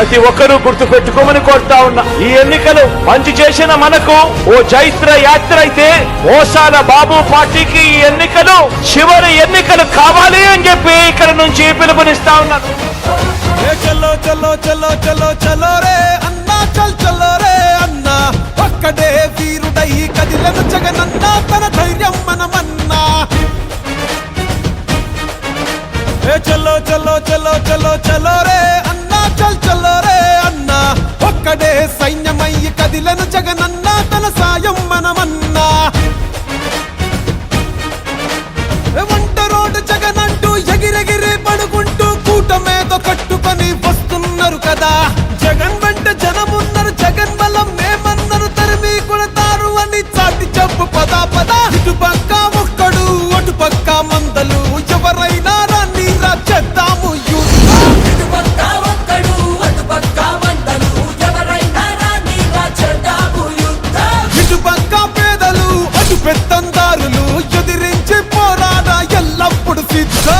ప్రతి ఒక్కరూ గుర్తు పెట్టుకోమని కోరుతా ఉన్నా. ఈ ఎన్నికలు మంచి చేసిన మనకు ఓ చైత్ర యాత్ర అయితే మోసాల బాబు పార్టీకి ఈ ఎన్నికలు చివరి ఎన్నికలు కావాలి అని చెప్పి ఇక్కడ నుంచి పిలుపునిస్తా ఉన్నాను ఏ చలో చలో చలో చలో చలో రే అన్నా చల్ చలో రే అన్నా. ఒక్కడే వీరుడై కదిలను జగనన్నా తన ధైర్యం మనమన్నా. చలో చలో చలో చలో చలో రే కదా. జగన్ వెంట జనమున్నారు జగన్ బలం మేమన్నారు తరిమి కొడతారు అని చాటి చెప్పు పద పద. ఇటు పక్క ఒక్కడు అటు పక్క మందలు ఎవరైనా రాని రా చేద్దాము పేదలు అటు పెత్తందారులు ఎదిరించి పోరాడ ఎల్లప్పుడు సిద్ధం.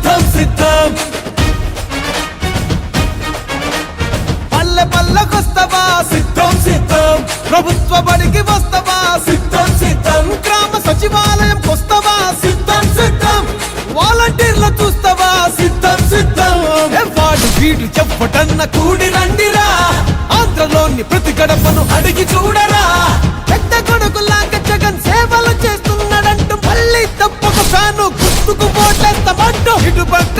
బడికి వస్తవా? సిద్ధం సిద్ధం. గ్రామ సచివాలయం కొస్తవా సిద్ధం సిద్ధం. వాలంటీర్లు చూస్తావా? సిద్ధం సిద్ధం. వాడు వీడు చెప్పటన్న కూడి రండిరా. ఆంధ్రలోని ప్రతి గడపను అడిగి చూడరా. పెద్ద కొడుకులాగా జగన్ సేవలు చేస్తున్నాడంటూ మళ్ళీ తప్పక ఫ్యాను గుర్తుకు పోటేస్తామంటూ ఇటు పక్క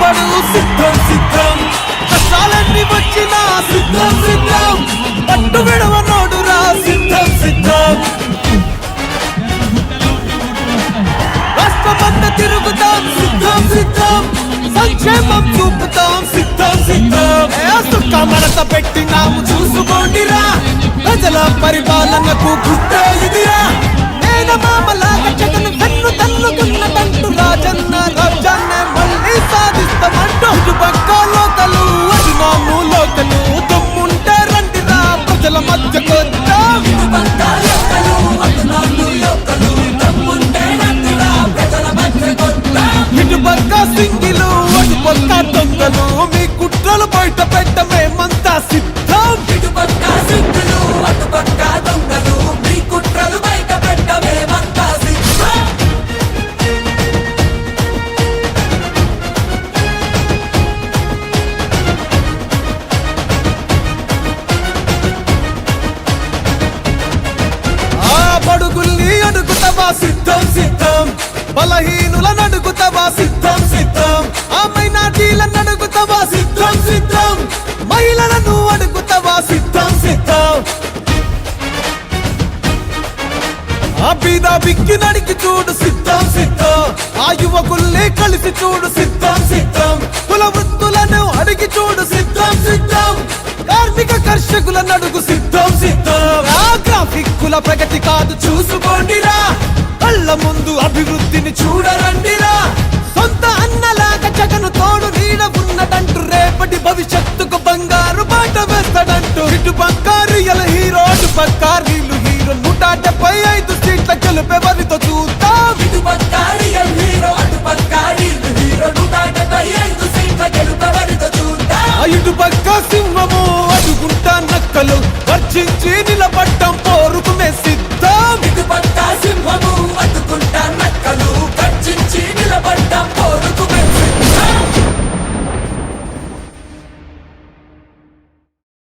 క్షేమం చూపుతాం సిద్ధం సిద్ధం. ఏ సుక్క మడత పెట్టినాము చూసుకోండిరా. ప్రజల పరిపాలనకు గుట్ట ఇదిరా. నేను మామలాగా బయట పెట్ట మేమంతా సిద్ధం ఇటుపక్క సిద్ధులు, అటుపక్క దొంగలు, మీ కుట్రలు బయట పెట్ట మేమంతా సిద్ధం. ఆ బడుగుల్ని అడుగుతావా సిద్ధం సిద్ధం బలహీనులను చేసి చూడు సిద్ధం సిద్ధం. కుల వృత్తులను అడిగి చూడు సిద్ధం సిద్ధం. కార్మిక కర్షకుల నడుగు సిద్ధం సిద్ధం. ఆ గ్రాఫిక్ కుల ప్రగతి కాదు చూసుకోండిరా. కళ్ళ ముందు అభివృద్ధిని చూడరండిరా. సొంత అన్నలాగా జగను తోడు నీడ ఉన్నదంటూ రేపటి భవిష్యత్తు పక్క సింహము అడుగుంటా నక్కలు వర్జించి నిలబడి